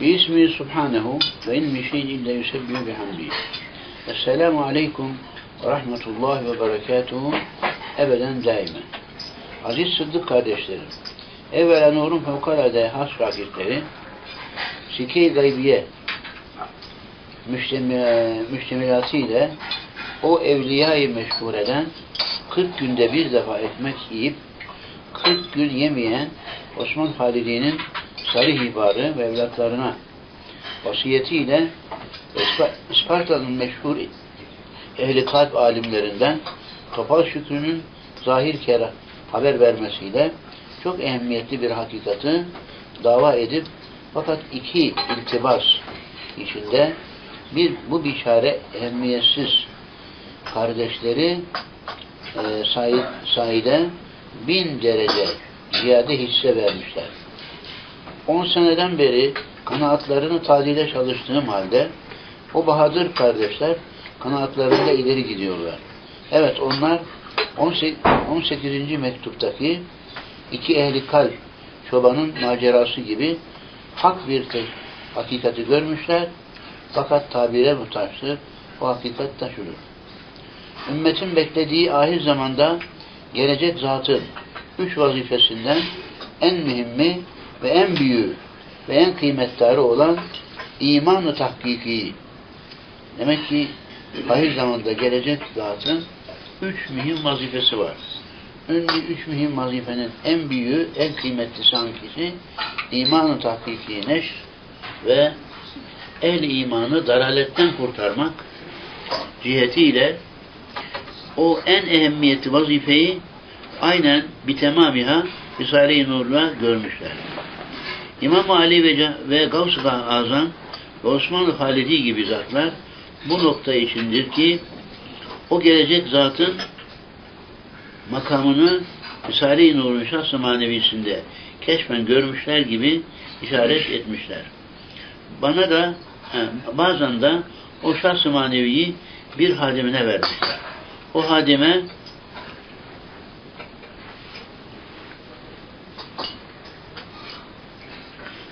باسمه سبحانه وإن من شيء إلا يسبح بحمده السلام عليكم ورحمة الله وبركاته ebeden daima. Aziz Sıddık kardeşlerim, evvela nurun fevkalade has şakirtleri, Sike-i Gaybiye müştemi- müştemilatıyla o evliyayı meşhur eden 40 günde bir defa ekmek yiyip 40 gün yemeyen Osman Halidi'nin sarı hibarı ve evlatlarına vasiyetiyle İspa- İsparta'nın meşhur ehli kalp alimlerinden Topal Şükrü'nün zahir kere haber vermesiyle çok ehemmiyetli bir hakikati dava edip fakat iki iltibas içinde bir bu bişare ehemmiyetsiz kardeşleri e, Said, Said'e bin derece ziyade hisse vermişler. 10 seneden beri kanaatlarını tadile çalıştığım halde o bahadır kardeşler kanaatlarında ileri gidiyorlar. Evet onlar 18. 18. mektuptaki iki ehli kalp çobanın macerası gibi hak bir tek hakikati görmüşler fakat tabire muhtaçtır. O hakikat da. Ümmetin beklediği ahir zamanda gelecek zatın üç vazifesinden en mühimmi ve en büyüğü ve en kıymettarı olan iman-ı tahkiki. Demek ki ahir zamanda gelecek zatın üç mühim vazifesi var. Ünlü üç mühim vazifenin en büyüğü, en kıymetlisi hangisi? İman-ı tahkiki neşr ve ehli imanı daraletten kurtarmak cihetiyle o en ehemmiyetli vazifeyi aynen bitemamiha Risale-i Nur'la görmüşler. İmam Ali ve, ve Gavs-ı Azam ve Osmanlı Halidi gibi zatlar bu nokta içindir ki o gelecek zatın makamını Risale-i Nur'un şahs-ı manevisinde keşfen görmüşler gibi işaret etmişler. Bana da bazen de o şahs-ı maneviyi bir hadimine vermişler. O hadime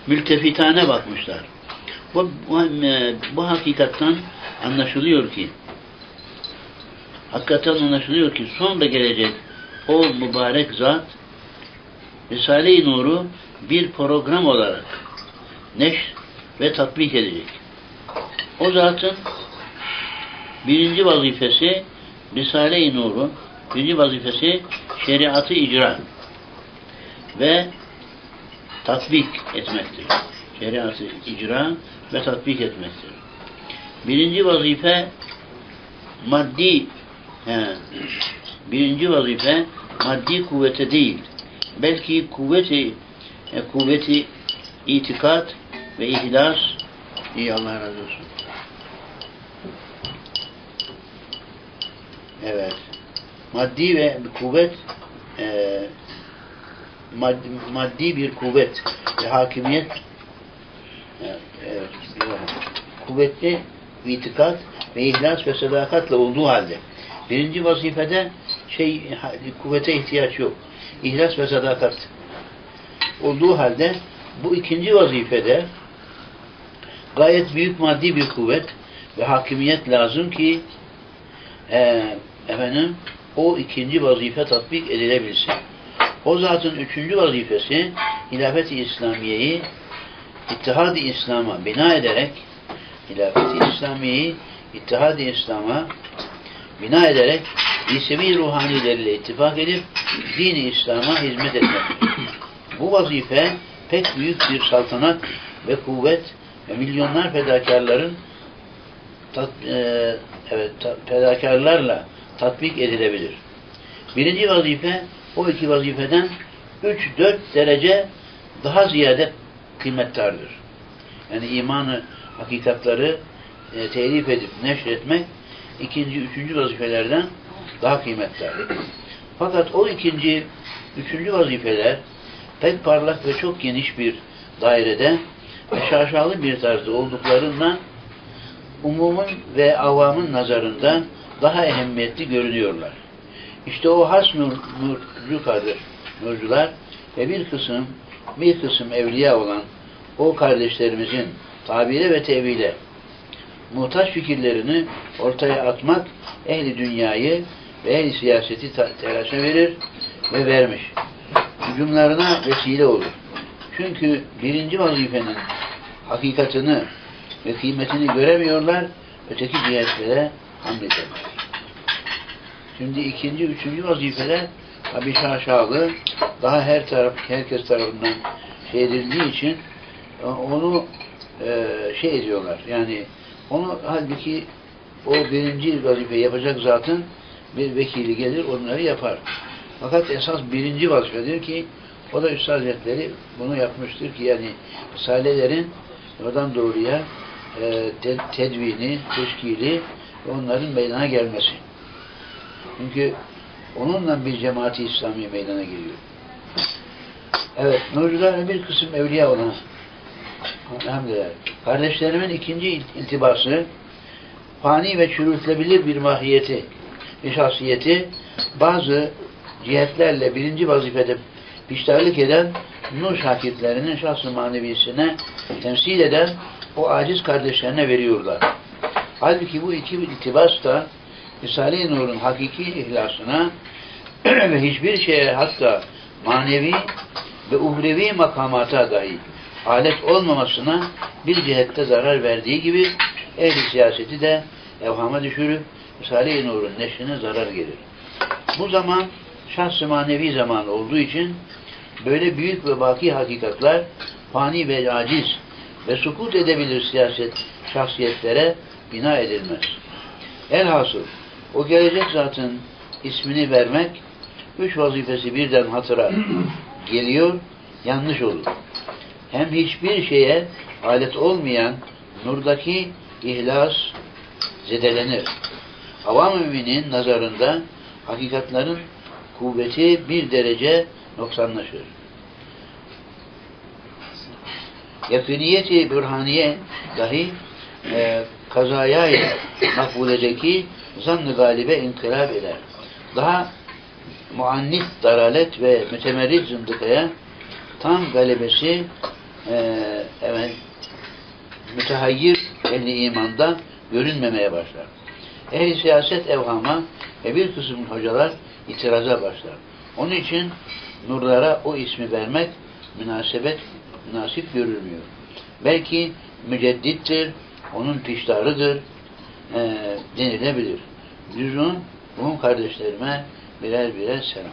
mültefitane bakmışlar. Bu, bu, e, bu hakikattan anlaşılıyor ki hakikaten anlaşılıyor ki sonra gelecek o mübarek zat Risale-i Nur'u bir program olarak neşr ve tatbik edecek. O zatın birinci vazifesi Risale-i Nur'u birinci vazifesi şeriatı icra ve tatbik etmektir. Şeriatı icra ve tatbik etmektir. Birinci vazife maddi he, birinci vazife maddi kuvvete değil belki kuvveti e, kuvveti itikat ve ihlas iyi Allah razı olsun. Evet. Maddi ve kuvvet e, maddi, maddi bir kuvvet ve hakimiyet evet, kuvvetli itikat ve ihlas ve sadakatla olduğu halde birinci vazifede şey kuvvete ihtiyaç yok. İhlas ve sadakat olduğu halde bu ikinci vazifede gayet büyük maddi bir kuvvet ve hakimiyet lazım ki e, efendim o ikinci vazife tatbik edilebilsin. O zatın üçüncü vazifesi hilafet-i İslamiye'yi İttihad-ı İslam'a bina ederek hilafet-i İslamiye'yi İttihad-ı İslam'a bina ederek İsevi ruhanileriyle ittifak edip dini İslam'a hizmet etmektir. Bu vazife pek büyük bir saltanat ve kuvvet ve milyonlar fedakarların tat, e, evet, ta, fedakarlarla tatbik edilebilir. Birinci vazife o iki vazifeden 3-4 derece daha ziyade kıymettardır. Yani imanı, hakikatları e, telif edip neşretmek ikinci, üçüncü vazifelerden daha kıymetlidir. Fakat o ikinci, üçüncü vazifeler pek parlak ve çok geniş bir dairede şaşalı bir tarzda olduklarından umumun ve avamın nazarında daha ehemmiyetli görünüyorlar. İşte o has nur, nurcu kardeş, nurcular ve bir kısım bir kısım evliya olan o kardeşlerimizin tabire ve tevhile muhtaç fikirlerini ortaya atmak ehli dünyayı ve ehli siyaseti telaşa verir ve vermiş. Hücumlarına vesile olur. Çünkü birinci vazifenin hakikatını ve kıymetini göremiyorlar, öteki cihetlere hamledemez. Şimdi ikinci, üçüncü vazifeler tabi şaşalı, daha her taraf, herkes tarafından şey edildiği için e, onu e, şey ediyorlar. Yani onu halbuki o birinci vazife yapacak zatın bir vekili gelir onları yapar. Fakat esas birinci vazifedir ki o da Üstad Hazretleri bunu yapmıştır ki yani Risalelerin oradan doğruya e, te- tedvini, teşkili onların meydana gelmesi. Çünkü onunla bir cemaati İslami meydana geliyor. Evet, nurcuların bir kısım evliya olan Elhamdülillah. Kardeşlerimin ikinci iltibası fani ve çürütülebilir bir mahiyeti ve şahsiyeti bazı cihetlerle birinci vazifede piştarlık eden nur şakirtlerinin şahsı manevisine temsil eden o aciz kardeşlerine veriyorlar. Halbuki bu iki iltibas da Risale-i Nur'un hakiki ihlasına ve hiçbir şeye hatta manevi ve uhrevi makamata dahi alet olmamasına bir cihette zarar verdiği gibi ehli siyaseti de evhama düşürüp Risale-i Nur'un neşrine zarar gelir. Bu zaman şahs-ı manevi zaman olduğu için böyle büyük ve baki hakikatler fani ve aciz ve sukut edebilir siyaset şahsiyetlere bina edilmez. Elhasıl o gelecek zatın ismini vermek üç vazifesi birden hatıra geliyor, yanlış olur. Hem hiçbir şeye alet olmayan nurdaki ihlas zedelenir. Avam müminin nazarında hakikatların kuvveti bir derece noksanlaşır. Yakıniyeti bürhaniye dahi e, kazaya makbuledeki zannı galibe inkılap eder. Daha muannit daralet ve mütemerrit zındıkaya tam galebesi e, evet, mütehayyir ehli imanda görünmemeye başlar. Ehli siyaset evhama ve bir kısım hocalar itiraza başlar. Onun için nurlara o ismi vermek münasebet münasip görülmüyor. Belki müceddittir, onun piştarıdır e, denilebilir. Düzün, bunun kardeşlerime birer birer selam.